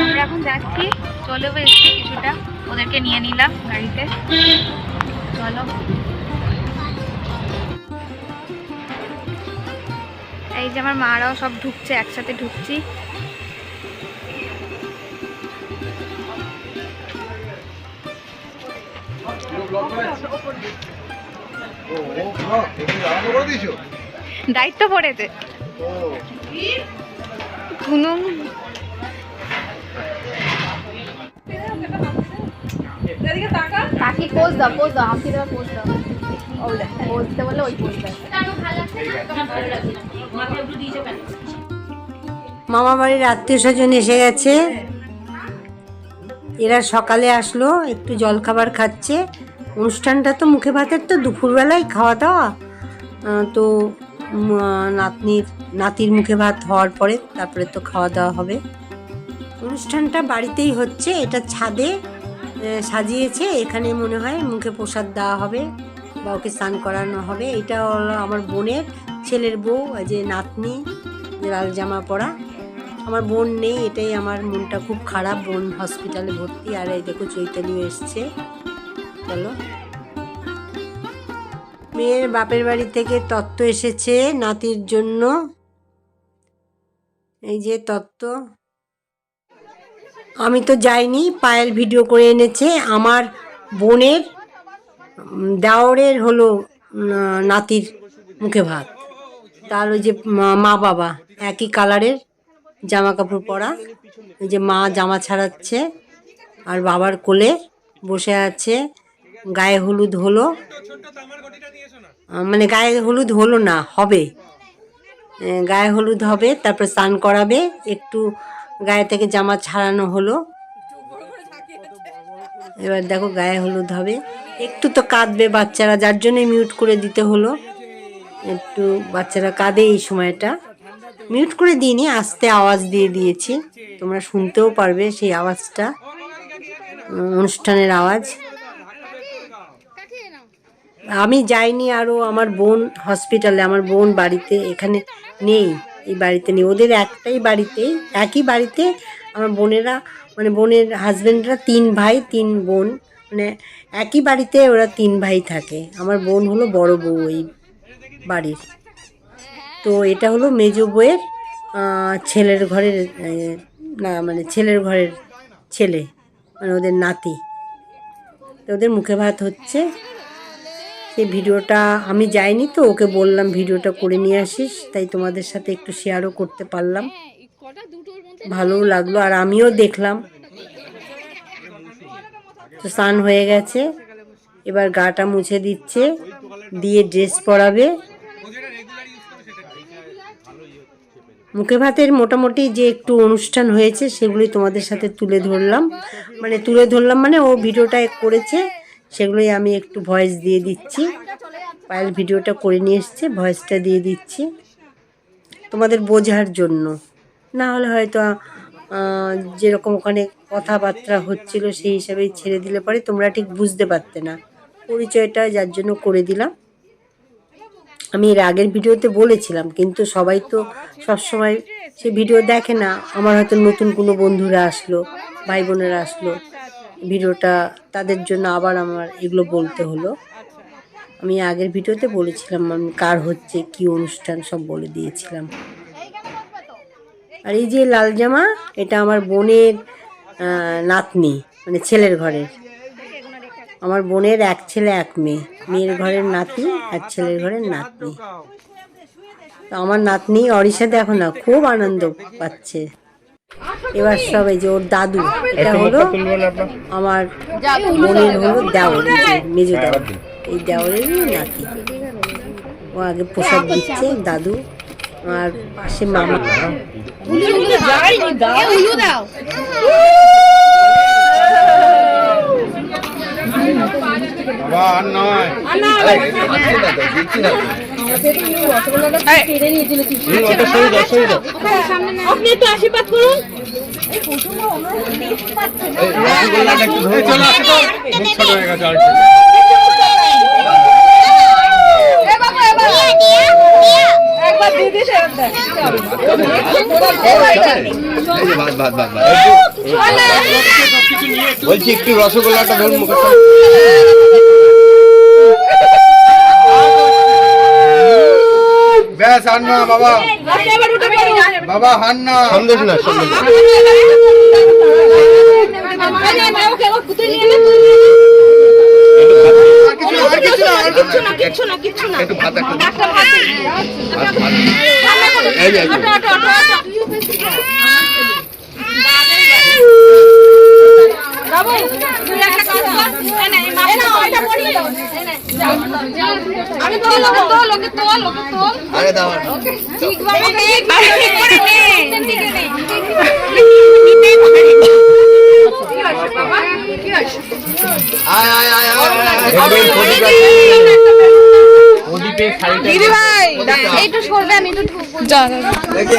আমরা এখন যাচ্ছি। চলেও এসছি কিছুটা। ওদেরকে নিয়ে নিলাম গাড়িতে। চলো। এই যে আমার মারাও সব ঢুকছে, একসাথে ঢুকছি। দায়িত্ব পড়েছে। পুনম পাখি পোজ দাও পোজ দাও হামকি দেওয়ার পোজ দাও। ওই পোজ দিতে বললে ওই পোজ দাও। মামা বাড়ির আত্মীয় স্বজন এসে গেছে। এরা সকালে আসলো একটু জলখাবার খাচ্ছে। অনুষ্ঠানটা তো মুখে ভাতের তো দুপুরবেলায় খাওয়া দাওয়া। তো নাতনির, নাতির মুখে ভাত হওয়ার পরে তারপরে তো খাওয়া দাওয়া হবে। অনুষ্ঠানটা বাড়িতেই হচ্ছে, এটা ছাদে সাজিয়েছে, এখানে মনে হয় মুখে প্রসাদ দেওয়া হবে, বা ওকে স্নান করানো হবে। এটা হলো আমার বোনের ছেলের বউ যে নাতনি লাল জামা পরা। আমার বোন নেই, এটাই আমার মনটা খুব খারাপ, বোন হসপিটালে ভর্তি, আর এই দেখো চৈতালিও এসছে। চলো। মেয়ের বাপের বাড়ি থেকে তত্ত্ব এসেছে নাতির জন্য। এই যে তত্ত্ব। আমি তো যাইনি, পায়েল ভিডিও করে এনেছে। আমার বোনের দেওরের হলো নাতির মুখে ভাত। তার ওই যে মা বাবা, একই কালারের জামা কাপড় পরা। ওই যে মা জামা ছাড়াচ্ছে আর বাবার কোলে বসে আছে। গায়ে হলুদ হলো। মানে গায়ে হলুদ হলো না, হবে। গায়ে হলুদ হবে, তারপর স্নান করাবে, একটু গায়ে থেকে জামা ছাড়ানো হলো। এবার দেখো গায়ে হলুদ হবে। একটু তো কাঁদবে বাচ্চারা, যার জন্যই মিউট করে দিতে হলো। একটু বাচ্চারা কাঁদে এই সময়টা। মিউট করে দিইনি, আস্তে আওয়াজ দিয়ে দিয়েছি। তোমরা শুনতেও পারবে সেই আওয়াজটা, অনুষ্ঠানের আওয়াজ। আমি যাইনি আরও আমার বোন হসপিটালে আমার বোন বাড়িতে এখানে নেই, এই বাড়িতে নেই। ওদের একটাই বাড়িতেই একই বাড়িতে আমার বোনেরা মানে বোনের হাজবেন্ডরা তিন ভাই, তিন বোন মানে একই বাড়িতে ওরা তিন ভাই থাকে। আমার বোন হলো বড় বউ এই বাড়ির। তো এটা হলো মেজো বউয়ের ছেলের ঘরের না মানে ছেলের ঘরের ছেলে মানে ওদের নাতি। তো ওদের মুখে ভাত হচ্ছে। সেই ভিডিওটা, আমি যাইনি তো, ওকে বললাম ভিডিওটা করে নিয়ে আসিস, তাই তোমাদের সাথে একটু শেয়ারও করতে পারলাম। ভালোও লাগল, আর আমিও দেখলাম। তো স্নান হয়ে গেছে, এবার গাটা মুছে দিচ্ছে, দিয়ে ড্রেস পরাবে। মুখে ভাতের মোটামুটি যে একটু অনুষ্ঠান হয়েছে, সেগুলি তোমাদের সাথে তুলে ধরলাম। মানে তুলে ধরলাম মানে ও ভিডিওটা করেছে সেগুলোই আমি একটু ভয়েস দিয়ে দিচ্ছি। পায়েল ভিডিওটা করে নিয়ে এসছে, ভয়েসটা দিয়ে দিচ্ছি। তোমাদের বোঝার জন্য। না হলে হয়তো যেরকম ওখানে কথাবার্তা হচ্ছিল সেই হিসাবেই ছেড়ে দিলে পরে, তোমরা ঠিক বুঝতে পারতে না। পরিচয়টা যার জন্য করে দিলাম। আমি এর আগের ভিডিওতে বলেছিলাম, কিন্তু সবাই তো সবসময় সে ভিডিও দেখে না। আমার হয়তো নতুন কোনো বন্ধুরা আসলো, ভাই বোনেরা আসলো। ভিডিওটা তাদের জন্য আবার আমার এগুলো বলতে হলো। আমি আগের ভিডিওতে বলেছিলাম আমি কার হচ্ছে, কি অনুষ্ঠান সব বলে দিয়েছিলাম। আর এই যে লাল জামা, এটা আমার বোনের নাতনি মানে ছেলের ঘরের। আমার বোনের এক ছেলে, এক মেয়ে। মেয়ের ঘরের নাতি আর ছেলের ঘরের নাতনি। তো আমার নাতনি অরিষা দেখো না, খুব আনন্দ পাচ্ছে। এবার সবাই যে ওর দাদু এটা হলো আমার বোনের হলো দেওর যে মেজো দেওর এই দেওরেরই নাকি ও আগে প্রসাদ দিচ্ছে দাদু আর পাশে মামা নয় বলছি একটু রসগোল্লাটা ধরুন মুখে। ব্যাস হান না বাবা বাবা হান না সন্দেশ না। সন্দেশ না। আর কিছু না, আর কিছু না, আর কিছু না। একটু ভাত একটু ভাত ভাত এই যে, এই যে। আমি তোল ওকে তোল ওকে তোল ওকে তোল আরে দাও ঠিক বাবা ঠিক করে নে আয় আয় আয় আয়, আয় প্রদীপে শাড়িটা দিদি ভাই এইটু সরবে আমি একটু যা দেখে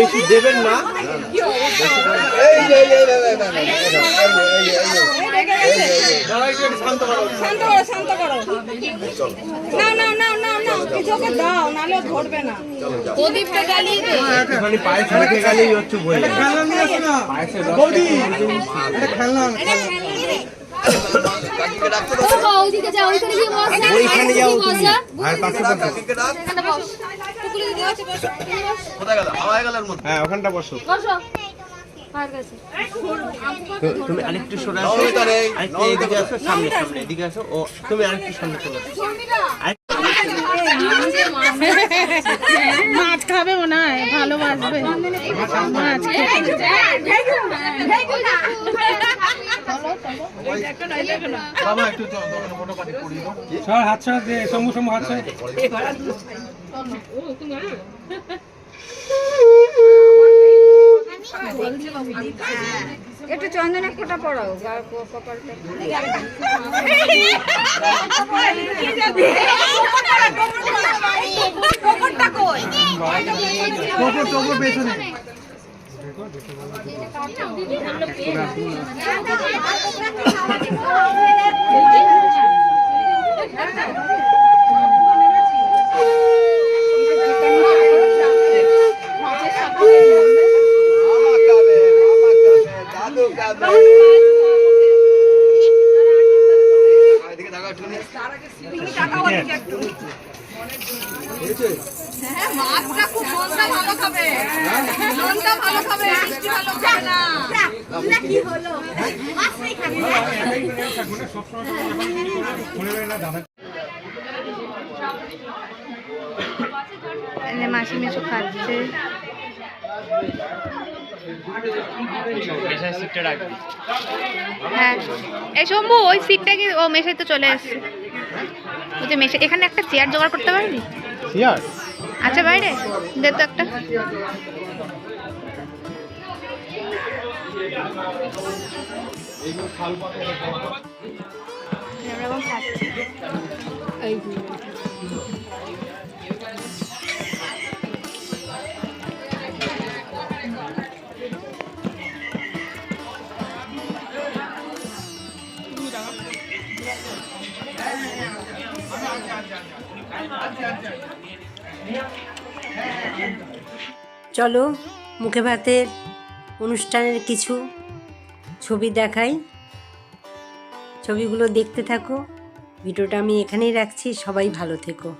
বেশি দেবেন না শান্ত করো শান্ত করো শান্ত করো না না না না হ্যাঁ ওখানটা তুমি আরেকটু সরে আসো। আরেকটু এদিকে আসো সামনে সামনে। এদিকে আসো। ও তুমি আরেকটু সামনে চলে। আসো মাছ খাবে মনে হয় ভালোবাসবে। মাছ সর হাত সরা দে সমু সমু হাত একটু চন্দনের ফোঁটা পড়াও কপালটা পেছনে মামা খাবে, মামা খাবে, দাদু খাবে। এদিকে তাকাও একটুখানি। মাছটা খুব মনটা ভালো খাবে। মনটা ভালো খাবে মিষ্টি ভালো খাবে না। মাসি মেশো খাচ্ছে। হ্যাঁ। এই শম্ভু ওই সিটটা কি ও মেশে তো চলে এসছে ওই যে মেশে এখানে একটা চেয়ার জোগাড় করতে পারবি? চেয়ার আচ্ছা বাইরে। দে তো একটা। আমরা এখন খাচ্ছি। চলো, মুখে ভাতের অনুষ্ঠানের কিছু ছবি দেখাই। ছবিগুলো দেখতে থাকো। ভিডিওটা আমি এখানেই রাখছি। সবাই ভালো থেকো।